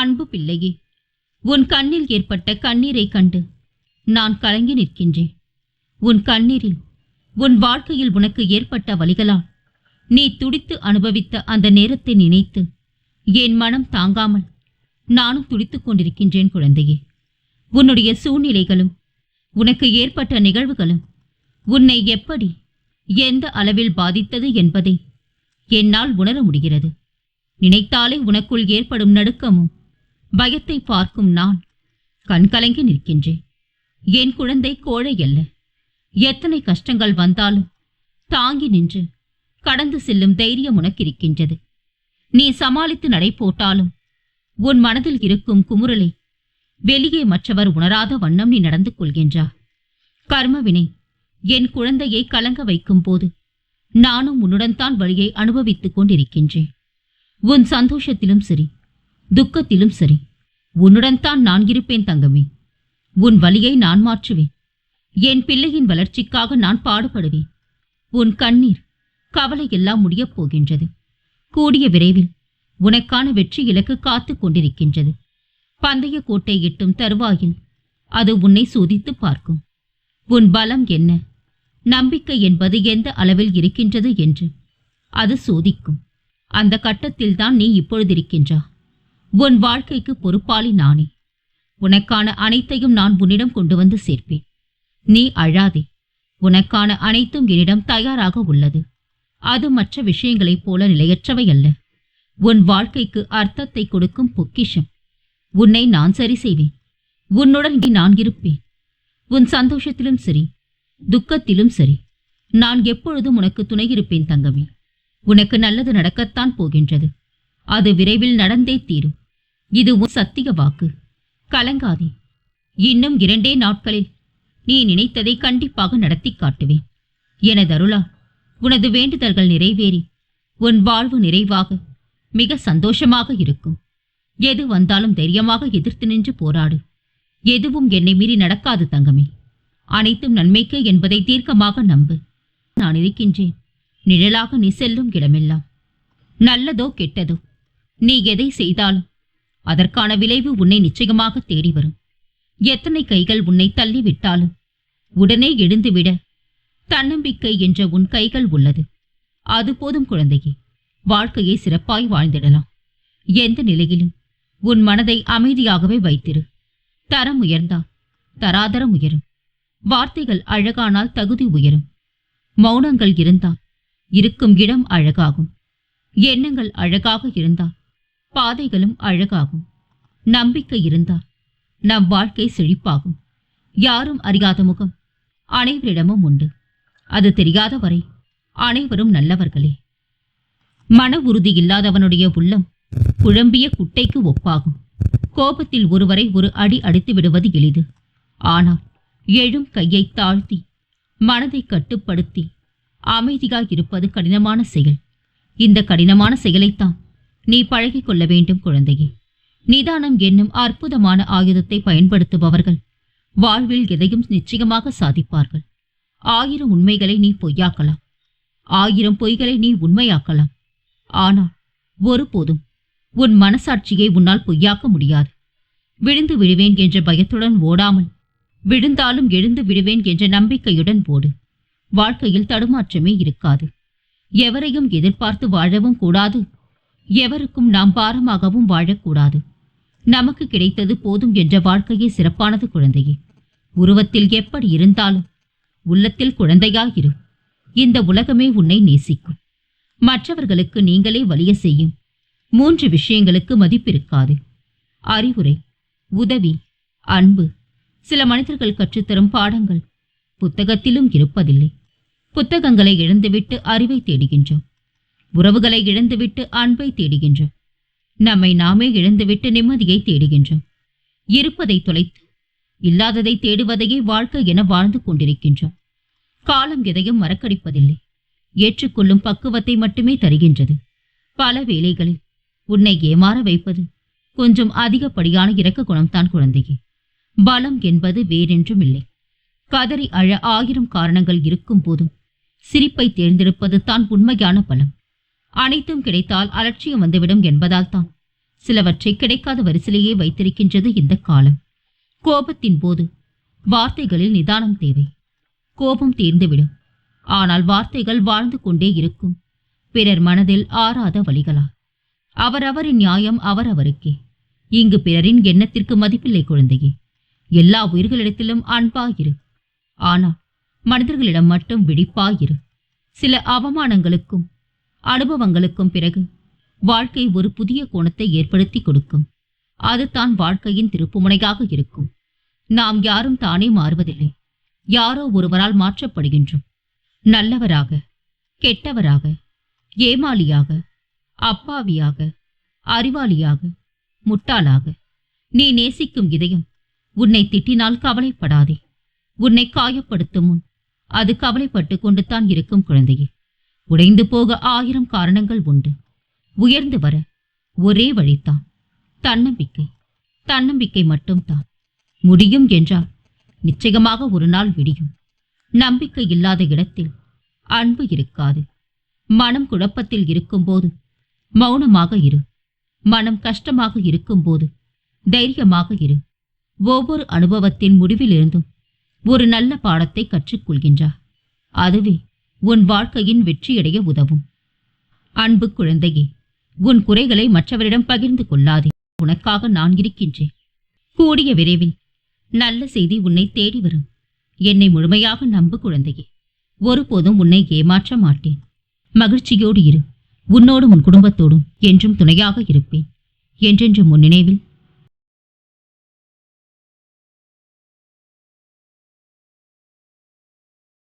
அன்பு பிள்ளையே உன் கண்ணில் ஏற்பட்ட கண்ணீரை கண்டு நான் கலங்கி நிற்கின்றேன். உன் கண்ணீரில் உன் வாழ்க்கையில் உனக்கு ஏற்பட்ட வழிகளால் நீ துடித்து அனுபவித்த அந்த நேரத்தை நினைத்து என் மனம் தாங்காமல் நானும் துடித்துக் கொண்டிருக்கின்றேன் குழந்தையே. உன்னுடைய சூழ்நிலைகளும் உனக்கு ஏற்பட்ட நிகழ்வுகளும் உன்னை எப்படி எந்த அளவில் பாதித்தது என்பதை என்னால் உணர முடிகிறது. நினைத்தாலே உனக்குள் ஏற்படும் நடுக்கமும் பயத்தை பார்க்கும் நான் கண்கலங்கி நிற்கின்றேன். என் குழந்தை கோழை அல்ல. எத்தனை கஷ்டங்கள் வந்தாலும் தாங்கி நின்று கடந்து செல்லும் தைரியம் உனக்கு இருக்கின்றது. நீ சமாளித்து நடை போட்டாலும் உன் மனதில் இருக்கும் குமுறலை வெளியே மற்றவர் உணராத வண்ணம் நீ நடந்து கொள்கின்றார் கர்மவினை என் குழந்தையை கலங்க வைக்கும் போது நானும் உன்னுடன் தான் வழியை அனுபவித்துக் கொண்டிருக்கின்றேன். உன் சந்தோஷத்திலும் சரி. துக்கத்திலும் சரி. உன்னுடன் தான் நான் இருப்பேன் தங்கமே. உன் வழியை நான் மாற்றுவேன். என் பிள்ளையின் வளர்ச்சிக்காக நான் பாடுபடுவேன். உன் கண்ணீர் கவலை எல்லாம் முடியப் போகின்றது. கூடிய விரைவில் உனக்கான வெற்றி இலக்கு காத்து கொண்டிருக்கின்றது. பந்தய கோட்டை எட்டும் தருவாயில் அது உன்னை சோதித்து பார்க்கும். உன் பலம் என்ன? நம்பிக்கை என்பது எந்த அளவில் இருக்கின்றது என்று அது சோதிக்கும். அந்த கட்டத்தில்தான் நீ இப்பொழுது இருக்கின்றா உன் வாழ்க்கைக்கு பொறுப்பாளி நானே. உனக்கான அனைத்தையும் நான் உன்னிடம் கொண்டு வந்து சேர்ப்பேன். நீ அழாதே. உனக்கான அனைத்தும் என்னிடம் தயாராக உள்ளது. அது மற்ற விஷயங்களைப் போல நிலையற்றவை அல்ல. உன் வாழ்க்கைக்கு அர்த்தத்தை கொடுக்கும் பொக்கிஷம். உன்னை நான் சரி செய்வேன். உன்னுடன் நான் இருப்பேன். உன் சந்தோஷத்திலும் சரி. துக்கத்திலும் சரி. நான் எப்பொழுதும் உனக்கு துணை இருப்பேன் தங்கமே. உனக்கு நல்லது நடக்கத்தான் போகின்றது. அது விரைவில் நடந்தே தீரும். இது உன் சத்திய வாக்கு. கலங்காதே. இன்னும் இரண்டே நாட்களில் நீ நினைத்ததை கண்டிப்பாக நடத்தி காட்டுவேன். எனது அருளா உனது வேண்டுதல்கள் நிறைவேறி உன் வாழ்வு நிறைவாக மிக சந்தோஷமாக இருக்கும். எது வந்தாலும் தைரியமாக எதிர்த்து நின்று போராடு. எதுவும் என்னை மீறி நடக்காது தங்கமே. அனைத்தும் நன்மைக்கு என்பதை தீர்க்கமாக நம்பு. நான் இருக்கின்றேன். நிழலாக நீ செல்லும் இடமெல்லாம். நல்லதோ கெட்டதோ நீ எதை செய்தாலும் அதற்கான விளைவு உன்னை நிச்சயமாக தேடி வரும். எத்தனை கைகள் உன்னை தள்ளிவிட்டாலும் உடனே எழுந்துவிட தன்னம்பிக்கை என்ற உன் கைகள் உள்ளது. அது போதும் குழந்தையே வாழ்க்கையை சிறப்பாய் வாழ்ந்திடலாம். எந்த நிலையிலும் உன் மனதை அமைதியாகவே வைத்திரு. தரம் உயர்ந்தால் தராதரம் உயரும். வார்த்தைகள் அழகானால் தகுதி உயரும். மௌனங்கள் இருந்தால் இருக்கும் இடம் அழகாகும். எண்ணங்கள் அழகாக இருந்தால் பாதைகளும் அழகாகும். நம்பிக்கை இருந்தால் நம் வாழ்க்கை செழிப்பாகும். யாரும் அறியாத முகம் அனைவரிடமும் உண்டு. அது தெரியாத வரை அனைவரும் நல்லவர்களே. மன உறுதி இல்லாதவனுடைய உள்ளம் குழம்பிய குட்டைக்கு ஒப்பாகும். கோபத்தில் ஒருவரை ஒரு அடி அடித்து விடுவது எளிது. ஆனால் எழும் கையை தாழ்த்தி மனதை கட்டுப்படுத்தி அமைதியாய் இருப்பது கடினமான செயல். இந்த கடினமான செயலைத்தான் நீ பழகிக் கொள்ள வேண்டும் குழந்தையே. நிதானம் என்னும் அற்புதமான ஆயுதத்தை பயன்படுத்துபவர்கள் வாழ்வில் எதையும் நிச்சயமாக சாதிப்பார்கள். ஆயிரம் உண்மைகளை நீ பொய்யாக்கலாம். ஆயிரம் பொய்களை நீ உண்மையாக்கலாம். ஆனால் ஒருபோதும் உன் மனசாட்சியை உன்னால் பொய்யாக்க முடியாது. விழுந்து விடுவேன் என்ற பயத்துடன் ஓடாமல் விழுந்தாலும் எழுந்து விடுவேன் என்ற நம்பிக்கையுடன் ஓடு. வாழ்க்கையில் தடுமாற்றமே இருக்காது. எவரையும் எதிர்பார்த்து வாழவும் கூடாது. எவருக்கும் நாம் பாரமாகவும் வாழக்கூடாது. நமக்கு கிடைத்தது போதும் என்ற வாழ்க்கையே சிறப்பானது குழந்தையே. உருவத்தில் எப்படி இருந்தாலும் உள்ளத்தில் குழந்தையாயிரு. இந்த உலகமே உன்னை நேசிக்கும். மற்றவர்களுக்கு நீங்களே வலிய செய்யும். மூன்று விஷயங்களுக்கு மதிப்பிருக்காது. அறிவுரை உதவி அன்பு சில மனிதர்கள் கற்றுத்தரும் பாடங்கள் புத்தகத்திலும் இருப்பதில்லை. புத்தகங்களை இழந்துவிட்டு அறிவை தேடுகின்றோம். உறவுகளை இழந்துவிட்டு அன்பை தேடுகின்றோம். நம்மை நாமே இழந்துவிட்டு நிம்மதியை தேடுகின்றோம். இருப்பதை தொலைத்து இல்லாததை தேடுவதையே வாழ்க்கை என வாழ்ந்து கொண்டிருக்கின்றோம். காலம் எதையும் மறக்கடிப்பதில்லை. ஏற்றுக்கொள்ளும் பக்குவத்தை மட்டுமே தருகின்றது. பல வேளைகளில் உன்னை ஏமாற வைப்பது கொஞ்சம் அதிகப்படியான இரக்க குணம்தான் குழந்தையே. பலம் என்பது வேறென்றும் இல்லை. கதறி அழ ஆயிரம் காரணங்கள் இருக்கும் போதும் சிரிப்பை தேர்ந்தெடுப்பது தான் உண்மையான பலம். அனைத்தும் கிடைத்தால் அலட்சியம் வந்துவிடும் என்பதால் தான் சிலவற்றை கிடைக்காத வரிசையிலேயே வைத்திருக்கின்றது இந்த காலம். கோபத்தின் போது வார்த்தைகளில் நிதானம் தேவை. கோபம் தீர்ந்துவிடும். ஆனால் வார்த்தைகள் வாழ்ந்து கொண்டே இருக்கும். பிறர் மனதில் ஆறாத வழிகளா அவரவரின் நியாயம் அவரவருக்கே. இங்கு பிறரின் எண்ணத்திற்கு மதிப்பில்லை குழந்தையே. எல்லா உயிர்களிடத்திலும் அன்பாயிரு. ஆனால் மனிதர்களிடம் மட்டும் விழிப்பாயிரு. சில அவமானங்களுக்கும் அனுபவங்களுக்கும் பிறகு வாழ்க்கை ஒரு புதிய கோணத்தை ஏற்படுத்தி கொடுக்கும். அது தான் வாழ்க்கையின் திருப்புமுனையாக இருக்கும். நாம் யாரும் தானே மாறுவதில்லை. யாரோ ஒருவரால் மாற்றப்படுகின்றோம். நல்லவராக கெட்டவராக ஏமாளியாக அப்பாவியாக அறிவாளியாக முட்டாளாக நீ நேசிக்கும் இதயம் உன்னை திட்டினால் கவலைப்படாதே. உன்னை காயப்படுத்தும் முன் அது கவலைப்பட்டு கொண்டு தான் இருக்கும் குழந்தையே. உடைந்து போக ஆயிரம் காரணங்கள் உண்டு. உயர்ந்து வர ஒரே வழித்தான் தன்னம்பிக்கை. தன்னம்பிக்கை மட்டும்தான். முடியும் என்றால் நிச்சயமாக ஒரு நாள் விடியும். நம்பிக்கை இல்லாத இடத்தில் அன்பு இருக்காது. மனம் குழப்பத்தில் இருக்கும்போது மௌனமாக இரு. மனம் கஷ்டமாக இருக்கும்போது தைரியமாக இரு. ஒவ்வொரு அனுபவத்தின் முடிவிலிருந்தும் ஒரு நல்ல பாடத்தை கற்றுக்கொள்கின்றார். அதுவே உன் வாழ்க்கையின் வெற்றியடைய உதவும். அன்பு குழந்தையே உன் குறைகளை மற்றவரிடம் பகிர்ந்து கொள்ளாதே. உனக்காக நான் இருக்கின்றேன். கூடிய விரைவில் நல்ல செய்தி உன்னை தேடி வரும். என்னை முழுமையாக நம்பு குழந்தையே. ஒருபோதும் உன்னை ஏமாற்ற மாட்டேன். மகிழ்ச்சியோடு இரு. உன்னோடும் உன் குடும்பத்தோடும் என்றும் துணையாக இருப்பேன். என்றென்றும் உன் நினைவில்